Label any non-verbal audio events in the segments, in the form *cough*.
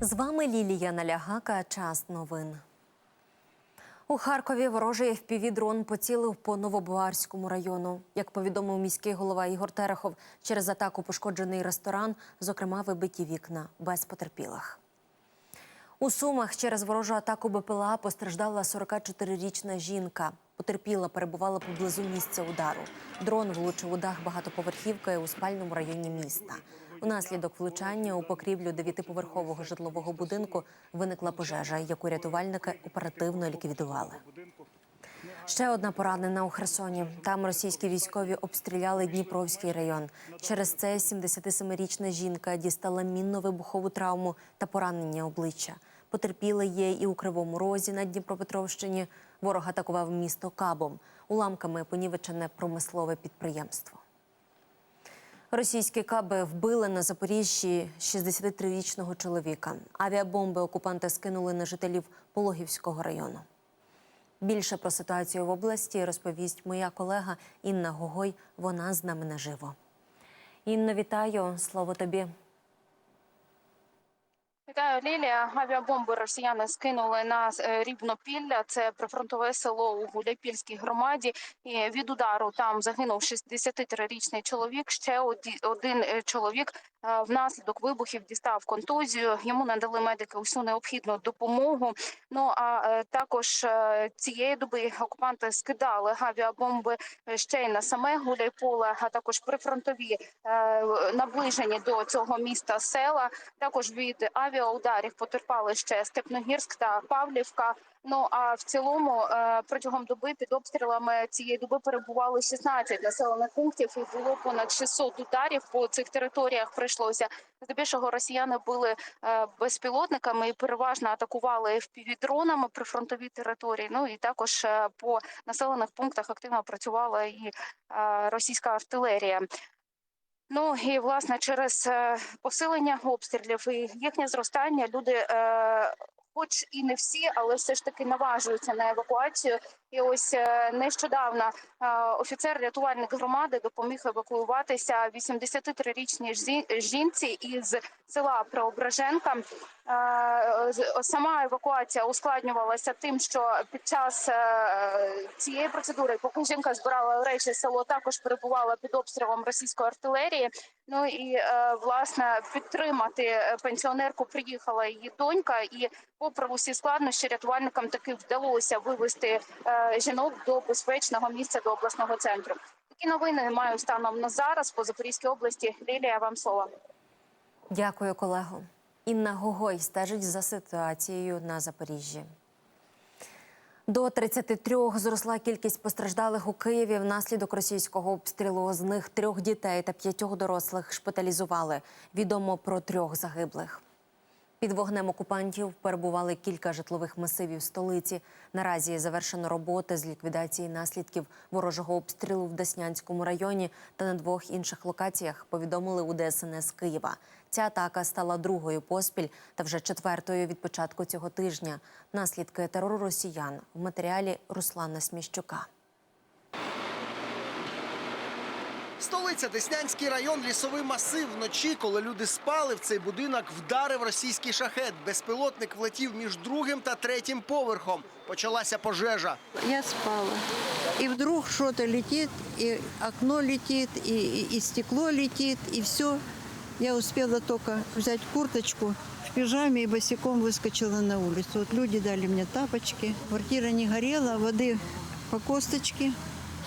З вами Лілія Налягака. Час новин. У Харкові ворожий FPV-дрон поцілив по Новобуарському району. Як повідомив міський голова Ігор Терехов, через атаку пошкоджений ресторан, зокрема вибиті вікна без потерпілих. У Сумах через ворожу атаку БПЛА постраждала 44-річна жінка. Потерпіла, перебувала поблизу місця удару. Дрон влучив у дах багатоповерхівки у спальному районі міста. Унаслідок влучання у покрівлю дев'ятиповерхового житлового будинку виникла пожежа, яку рятувальники оперативно ліквідували. Ще одна поранена у Херсоні. Там російські військові обстріляли Дніпровський район. Через це 77-річна жінка дістала мінно-вибухову травму та поранення обличчя. Потерпіли є і у Кривому Розі на Дніпропетровщині. Ворог атакував місто Кабом. Уламками понівечене промислове підприємство. Російські каби вбили на Запоріжжі 63-річного чоловіка. Авіабомби окупанти скинули на жителів Пологівського району. Більше про ситуацію в області розповість моя колега Інна Гогой. Вона з нами наживо. Інно, вітаю. Слово тобі. Вітаю, Лілія. Авіабомби росіяни скинули на е, Рівнопілля. Це прифронтове село у Гуляйпільській громаді. І від удару там загинув 63-річний чоловік. Ще один е, чоловік е, внаслідок вибухів дістав контузію. Йому надали медики усю необхідну допомогу. Ну а також цієї доби окупанти скидали авіабомби ще й на саме Гуляйполе, а також прифронтові наближені до цього міста села. Також від авіаударів потерпали ще Степногірськ та Павлівка. Ну а в цілому е, протягом доби під обстрілами цієї доби перебували 16 населених пунктів і було понад 600 ударів по цих територіях. Прийшлося здебільшого росіяни били е, безпілотниками і переважно атакували FPV-дронами прифронтові території. Ну і також е, по населених пунктах активно працювала і російська артилерія. Ну і власне через е, посилення обстрілів і їхнє зростання люди, е, хоч і не всі, але все ж таки наважуються на евакуацію. І ось е, нещодавно е, офіцер-рятувальник громади допоміг евакуюватися 83-річній жінці із села Преображенка. Е, Сама евакуація ускладнювалася тим, що під час цієї процедури, поки жінка збирала речі, село також перебувало під обстрілом російської артилерії. Ну і власне підтримати пенсіонерку приїхала її донька, і попри усі складнощі, рятувальникам таки вдалося вивести е, жінок до безпечного місця до обласного центру. Такі новини маю станом на зараз по Запорізькій області. Лілія, вам слово. Дякую, колего. Інна Гогой стежить за ситуацією на Запоріжжі. До 33 зросла кількість постраждалих у Києві внаслідок російського обстрілу. З них трьох дітей та п'ятьох дорослих шпиталізували. Відомо про трьох загиблих. Під вогнем окупантів перебували кілька житлових масивів столиці. Наразі завершено роботи з ліквідації наслідків ворожого обстрілу в Деснянському районі та на двох інших локаціях. Повідомили у ДСНС Києва. Ця атака стала другою поспіль та вже четвертою від початку цього тижня. Наслідки терору росіян в матеріалі Руслана Сміщука. Столиця Деснянський район, лісовий масив. Вночі, коли люди спали, в цей будинок вдарив російський шахет. Безпілотник влетів між другим та третім поверхом. Почалася пожежа. Я спала. И вдруг что-то летит, и окно летит, и, и- и стекло летит, и все. Я успела только взять курточку в пижаме и босиком выскочила на улицу. Вот люди дали мне тапочки. Квартира не горела, воды по косточке.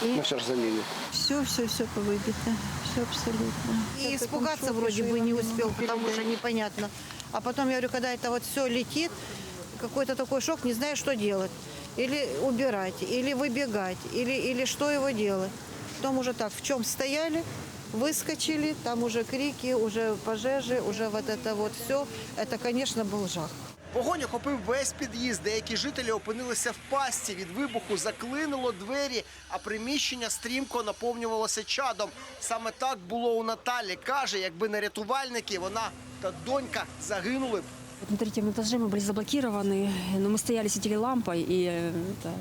Ж залили. Все, все, все повыбито. Все абсолютно. И испугаться вроде бы не успел, потому что непонятно. А потом, я говорю, когда это вот все летит, какой-то такой шок, не знаю, что делать. Или убирать, или выбегать, или, или что его делать. Потом уже так, в чем стояли, выскочили, там уже крики, уже пожежи, уже вот это вот все. Это, конечно, был жах. Вогонь охопив весь під'їзд. Деякі жителі опинилися в пастці. Від вибуху заклинило двері, а приміщення стрімко наповнювалося чадом. Саме так було у Наталі. Каже, якби не рятувальники, вона та донька загинули б. Вот На третьем этаже мы были заблокированы, но мы стояли, светили лампой, и э, это,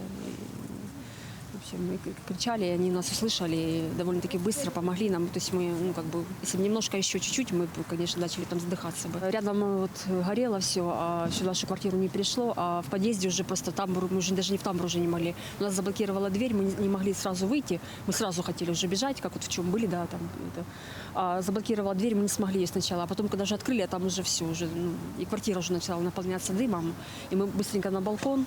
Вообще Мы к- кричали, и они нас услышали и довольно-таки быстро помогли нам. То есть мы, ну, как бы, если бы немножко еще чуть-чуть, мы бы, конечно, начали там задыхаться бы. Рядом э, вот горело все, а сюда в нашу квартиру не перешло, а в подъезде уже просто тамбур, мы уже даже не в тамбур уже не могли. У нас заблокировала дверь, мы не- не могли сразу выйти. Мы сразу хотели уже бежать, как вот в чем были, да, там это. А заблокировала дверь, мы не смогли ее сначала. А потом, когда уже открыли, а там уже все, уже, ну, и квартира уже начала наполняться дымом. И мы быстренько на балкон.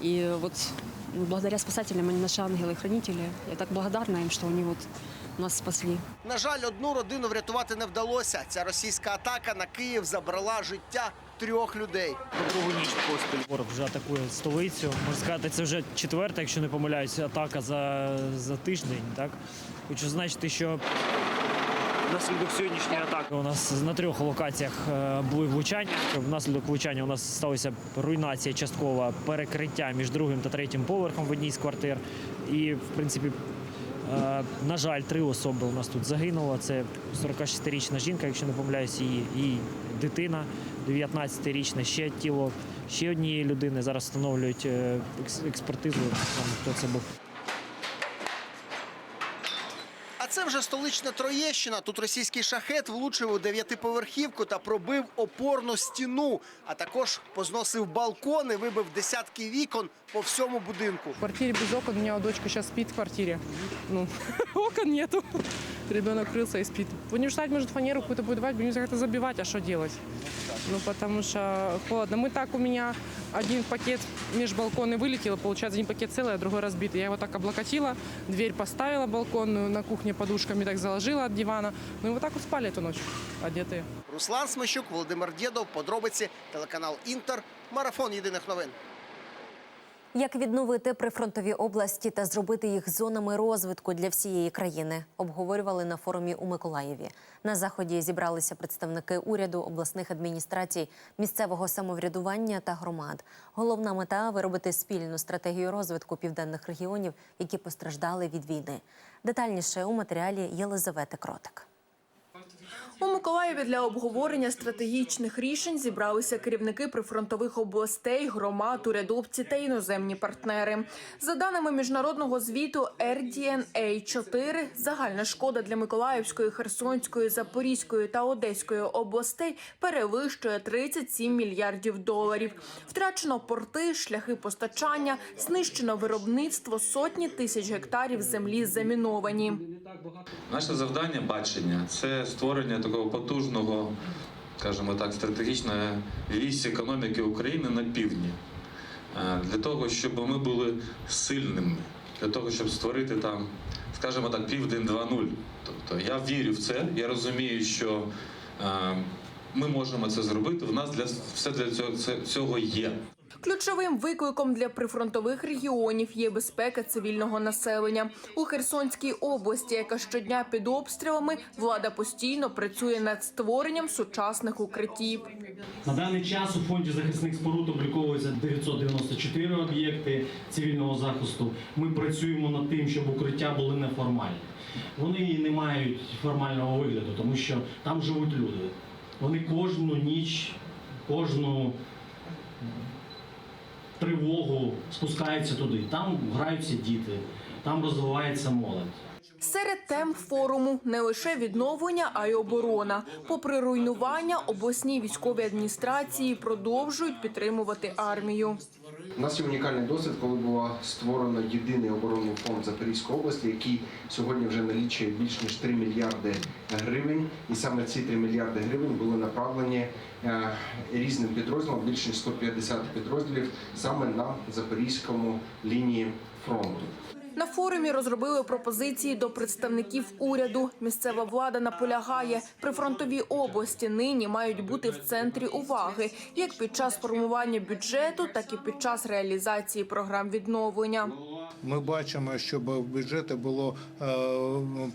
И вот ну, благодаря спасателям, они наши ангелы-хранители. Я так благодарна им, что они вот нас спасли. На жаль, одну родину врятувати не вдалося. Ця російська атака на Київ забрала життя трьох людей. Другу ніч поспіль ворог вже атакує столицю. Можна сказати, це вже четверта, якщо не помиляюсь, атака за, за тиждень. Так хочу зазначити, що внаслідок сьогоднішньої атаки у нас на трьох локаціях е, були влучання. Внаслідок влучання у нас сталася руйнація часткова перекриття між другим та третім поверхом в одній з квартир. І, в принципі, е, на жаль, три особи у нас тут загинуло. Це 46-річна жінка, якщо не помиляюсь, її, її дитина 19-річна, ще тіло ще однієї людини. Зараз встановлюють е, експертизу, хто це був. Вже столична Троєщина. Тут російський шахет влучив у дев'ятиповерхівку та пробив опорну стіну, а також позносив балкони, вибив десятки вікон по всьому будинку. В квартирі без окон. У меня дочка зараз спить в квартирі. Ну, *laughs* окон нету. Ребенок крылся і спить. Будем ждать, може, фанеру какую-то будет давать, будем как-то а що делать? Ну, потому что холодно. Мы так, у меня один пакет меж балконы вылетел, получается, один пакет целый, а другой разбитый. Я его так облокотила, дверь поставила балконную, на кухне подушками так заложила от дивана. Ну и вот так вот спали эту ночь, одетые. Руслан Смещук, Володимир Дєдов, подробиці, телеканал Інтер, марафон єдиних новин. Як відновити прифронтові області та зробити їх зонами розвитку для всієї країни, обговорювали на форумі у Миколаєві. На заході зібралися представники уряду, обласних адміністрацій, місцевого самоврядування та громад. Головна мета виробити спільну стратегію розвитку південних регіонів, які постраждали від війни. Детальніше у матеріалі Єлизавети Кротик. У Миколаєві для обговорення стратегічних рішень зібралися керівники прифронтових областей, громад, урядовці та іноземні партнери. За даними міжнародного звіту RDNA 4 загальна шкода для Миколаївської, Херсонської, Запорізької та Одеської областей перевищує 37 мільярдів доларів. Втрачено порти, шляхи постачання, знищено виробництво, сотні тисяч гектарів землі заміновані. Наше завдання бачення це створення такого потужного, скажімо так, стратегічної вісь економіки України на півдні. Е, Для того, щоб ми були сильними, для того, щоб створити там, скажімо так, південь 2.0. Тобто я вірю в це, я розумію, що е, ми можемо це зробити. В нас для все для цього цього є. Ключовим викликом для прифронтових регіонів є безпека цивільного населення. У Херсонській області, яка щодня під обстрілами, влада постійно працює над створенням сучасних укриттів. На даний час у фонді захисних споруд обліковується 994 об'єкти цивільного захисту. Ми працюємо над тим, щоб укриття були неформальні. Вони не мають формального вигляду, тому що там живуть люди. Вони кожну ніч, кожну тривогу спускаються туди. Там граються діти, там розвивається молодь. Серед тем форуму не лише відновлення, а й оборона. Попри руйнування, обласні військові адміністрації продовжують підтримувати армію. У нас є унікальний досвід, коли було створено єдиний оборонний фонд Запорізької області, який сьогодні вже налічує більш ніж 3 мільярди гривень. І саме ці 3 мільярди гривень були направлені е, різним підрозділам, більш ніж 150 підрозділів саме на запорізькому лінії фронту. На форумі розробили пропозиції до представників уряду. Місцева влада наполягає, прифронтові області нині мають бути в центрі уваги як під час формування бюджету, так і під час реалізації програм відновлення. Ми бачимо, щоб в бюджеті було е,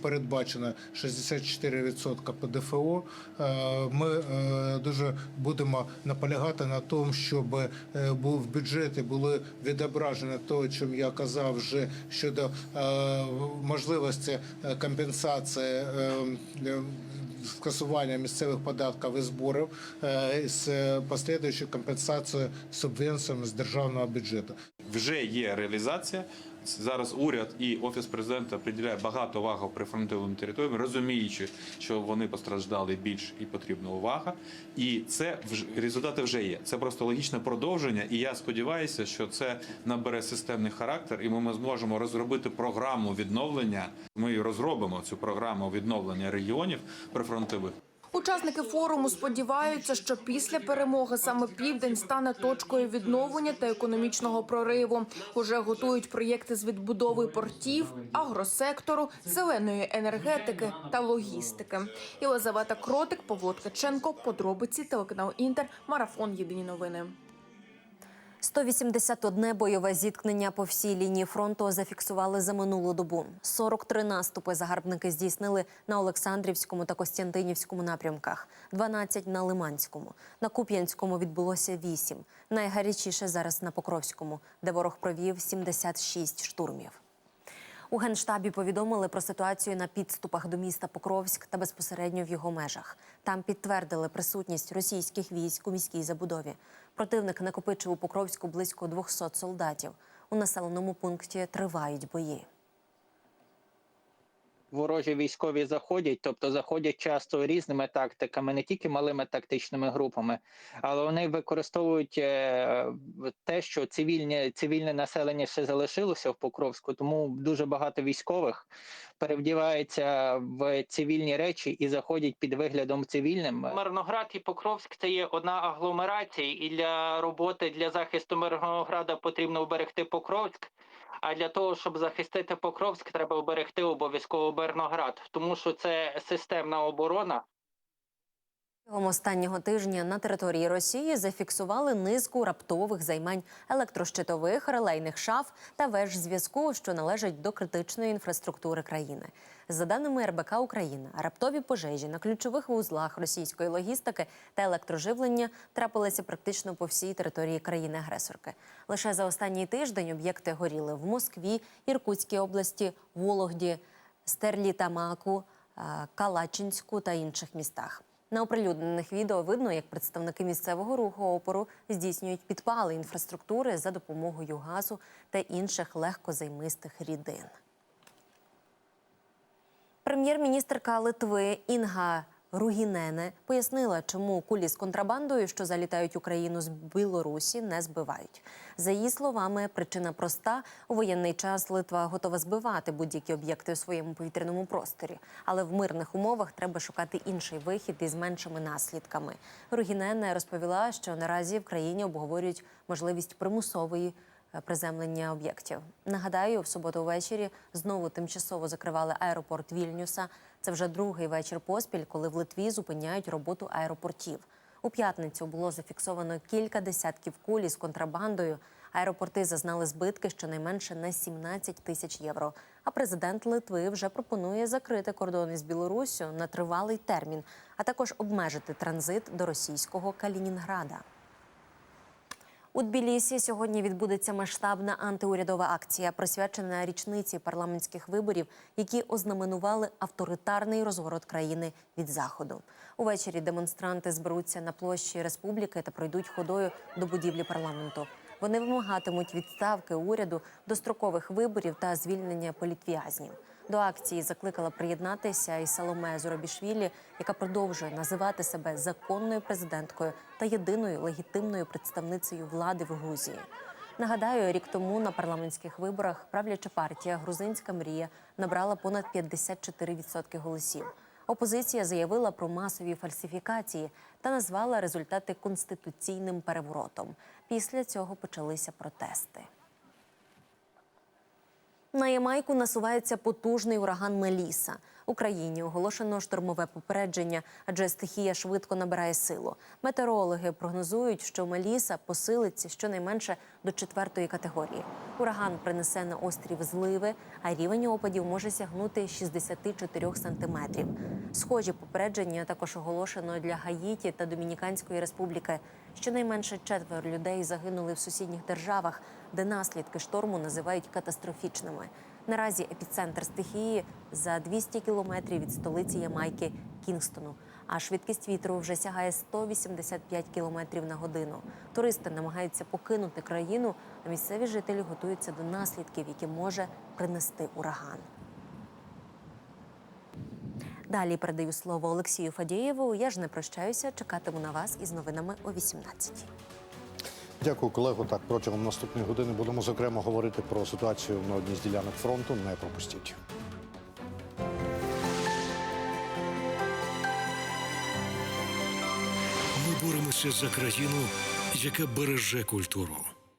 передбачено 64% ПДФО. Е, Ми е, дуже будемо наполягати на тому, щоб в бюджеті були відображені те, чим я казав вже щодо можливості компенсації. Скасування місцевих податків і зборів з послідуючою компенсацією субвенціями з державного бюджету. Вже є реалізація. Зараз уряд і офіс президента приділяє багато уваги прифронтовим територіям, розуміючи, що вони постраждали більш і потрібна увага. І це вже результати вже є. Це просто логічне продовження. І я сподіваюся, що це набере системний характер, і ми зможемо розробити програму відновлення. Ми розробимо цю програму відновлення регіонів прифронтових. Учасники форуму сподіваються, що після перемоги саме південь стане точкою відновлення та економічного прориву. Уже готують проєкти з відбудови портів, агросектору, зеленої енергетики та логістики. Єлизавета Кротик, Павло Ткаченко, подробиці телеканал Інтер, марафон. Єдині новини. 181 бойове зіткнення по всій лінії фронту зафіксували за минулу добу. 43 наступи загарбники здійснили на Олександрівському та Костянтинівському напрямках, 12 на Лиманському. На Куп'янському відбулося 8. Найгарячіше зараз на Покровському, де ворог провів 76 штурмів. У генштабі повідомили про ситуацію на підступах до міста Покровськ та безпосередньо в його межах. Там підтвердили присутність російських військ у міській забудові. Противник накопичив у Покровську близько 200 солдатів. У населеному пункті тривають бої. Ворожі військові заходять, тобто заходять часто різними тактиками, не тільки малими тактичними групами, але вони використовують е, те, що цивільне, цивільне населення ще залишилося в Покровську, тому дуже багато військових перевдіваються в цивільні речі і заходять під виглядом цивільним. Мирноград і Покровськ це є одна агломерація, і для роботи для захисту Мирнограда потрібно вберегти Покровськ. А для того, щоб захистити Покровськ, треба оберегти обов'язково Берноград, тому що це системна оборона. Останнього тижня на території Росії зафіксували низку раптових займань електрощитових, релейних шаф та веж зв'язку, що належать до критичної інфраструктури країни. За даними РБК Україна, раптові пожежі на ключових вузлах російської логістики та електроживлення трапилися практично по всій території країни-агресорки. Лише за останній тиждень об'єкти горіли в Москві, Іркутській області, Вологді, Стерлітамаку, е, Калачинську та інших містах. На оприлюднених відео видно, як представники місцевого руху опору здійснюють підпали інфраструктури за допомогою газу та інших легкозаймистих рідин. Прем'єр-міністрка Литви Інга Ругінене пояснила, чому кулі з контрабандою, що залітають Україну з Білорусі, не збивають. За її словами, причина проста: у воєнний час Литва готова збивати будь-які об'єкти у своєму повітряному просторі, але в мирних умовах треба шукати інший вихід із меншими наслідками. Ругінене розповіла, що наразі в країні обговорюють можливість примусової приземлення об'єктів. Нагадаю, в суботу ввечері знову тимчасово закривали аеропорт Вільнюса. Це вже другий вечір поспіль, коли в Литві зупиняють роботу аеропортів. У п'ятницю було зафіксовано кілька десятків кулі з контрабандою. Аеропорти зазнали збитки щонайменше на 17 тисяч євро. А президент Литви вже пропонує закрити кордони з Білоруссю на тривалий термін, а також обмежити транзит до російського Калінінграда. У Тбілісі сьогодні відбудеться масштабна антиурядова акція, присвячена річниці парламентських виборів, які ознаменували авторитарний розворот країни від заходу. Увечері демонстранти зберуться на площі республіки та пройдуть ходою до будівлі парламенту. Вони вимагатимуть відставки уряду, дострокових виборів та звільнення політв'язнів. До акції закликала приєднатися і Саломе Зурабішвілі, яка продовжує називати себе законною президенткою та єдиною легітимною представницею влади в Грузії. Нагадаю, рік тому на парламентських виборах правляча партія Грузинська мрія набрала понад 54% голосів. Опозиція заявила про масові фальсифікації та назвала результати конституційним переворотом. Після цього почалися протести. На Ямайку насувається потужний ураган Меліса. Україні оголошено штормове попередження, адже стихія швидко набирає силу. Метеорологи прогнозують, що Меліса посилиться щонайменше до четвертої категорії. Ураган принесе на острів зливи, а рівень опадів може сягнути 64 сантиметрів. Схожі попередження також оголошено для Гаїті та Домініканської республіки. Щонайменше четверо людей загинули в сусідніх державах, де наслідки шторму називають катастрофічними. Наразі епіцентр стихії за 200 кілометрів від столиці Ямайки Кінгстону. А швидкість вітру вже сягає 185 кілометрів на годину. Туристи намагаються покинути країну, а місцеві жителі готуються до наслідків, які може принести ураган. Далі передаю слово Олексію Фадієву. Я ж не прощаюся. Чекатиму на вас із новинами о 18 Дякую, колего. Так, протягом наступної години будемо зокрема говорити про ситуацію на одній з ділянок фронту. Не пропустіть. Ми боремося за країну, яка береже культуру.